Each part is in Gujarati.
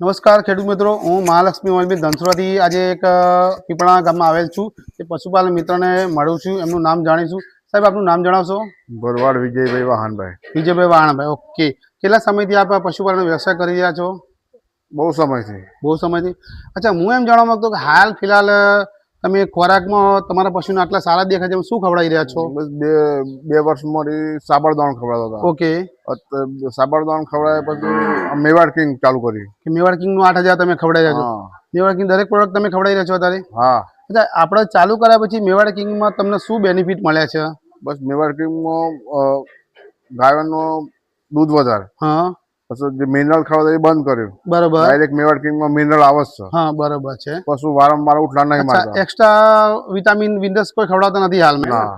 નમસ્કાર ખેડૂત મિત્રો હું મહાલક્ષ્મી મોલબી ધનસુરાથી આજે એક પીપળા ગામમાં આવેલ છું તે પશુપાલન મિત્રને મળું છું એમનું નામ જાણીશું. સાહેબ આપનું નામ જણાવશો? ભરવાડ વિજયભાઈ વાહનભાઈ. વિજયભાઈ વાહનભાઈ ઓકે. કેટલા સમયથી આપ પશુપાલન વ્યવસાય કરી રહ્યા છો? બહુ સમયથી. બહુ સમયથી. અચ્છા હું એમ જાણવા માંગતો કે હાલ ફિલહાલ તમે ખોરાકમાં તમારા પશુને આટલા સારા દેખાય છે શું ખવડાવી રહ્યા છો? બસ બે બે વર્ષમાં સાબરદાણ ખવડાવતા ઓકે. અત્યારે ખવડાય ખવડાવ્યા પછી મેવાડ કિંગ ચાલુ કરી કે મેવાડ કિંગનું આઠ હજાર તમે ખવડાવ્યા રહ્યા છો મેવાડ કિંગ દરેક પ્રોડક્ટ તમે ખવડાવી રહ્યા છો અત્યારે? હા. અચ્છા આપણે ચાલુ કર્યા પછી મેવાડ કિંગમાં તમને શું બેનિફિટ મળ્યા છે? બસ મેવાડ કિંગમાં ગાયનું દૂધ વધારે. હા. પછી જે મિનરલ ખાવા એ બંધ કર્યું. બરોબર. ડાયરેક્ટ મેવાડ કિંગમાં મિનરલ આવે છે. હા બરોબર છે. પશુ વારંવાર ઉઠલા નહીં મારતા. એક્સ્ટ્રા વિટામિન વિન્ડસ કોઈ ખવડાવતા નથી હાલમાં?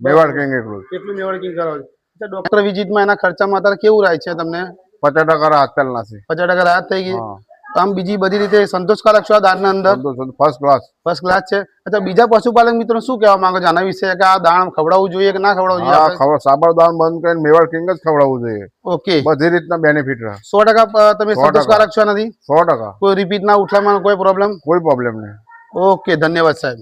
મેવાડ કિંગ એકલું કેટલું મેવાડ કિંગ કરો ડોક્ટર વિઝિટમાં એના ખર્ચામાં અત્યારે કેવું રહે છે તમને? પચાસ ટકા રાહત નથી પચાસ ટકા રાહત થઈ ગઈ. આમ બીજી બધી રીતે સંતોષકારક છો આ દાળના અંદર? ફર્સ્ટ ક્લાસ ફર્સ્ટ ક્લાસ છે. અચ્છા બીજા પશુપાલક મિત્રો શું કહેવા માંગો છો? આના વિશે કે આ દાણ ખવડાવવું જોઈએ કે ના ખવડાવવું જોઈએ ખબર સાબર દાણ બંધ કરીને મેવાડ કિંગ જ ખવડાવવું જોઈએ. ઓકે બધી રીતના બેનિફિટ રહે. સો ટકા તમે સંતોષકારક છો નથી સો ટકા. કોઈ રિપીટ ના ઉઠલામાં કોઈ પ્રોબ્લેમ કોઈ પ્રોબ્લેમ નહીં. ઓકે ધન્યવાદ સાહેબ.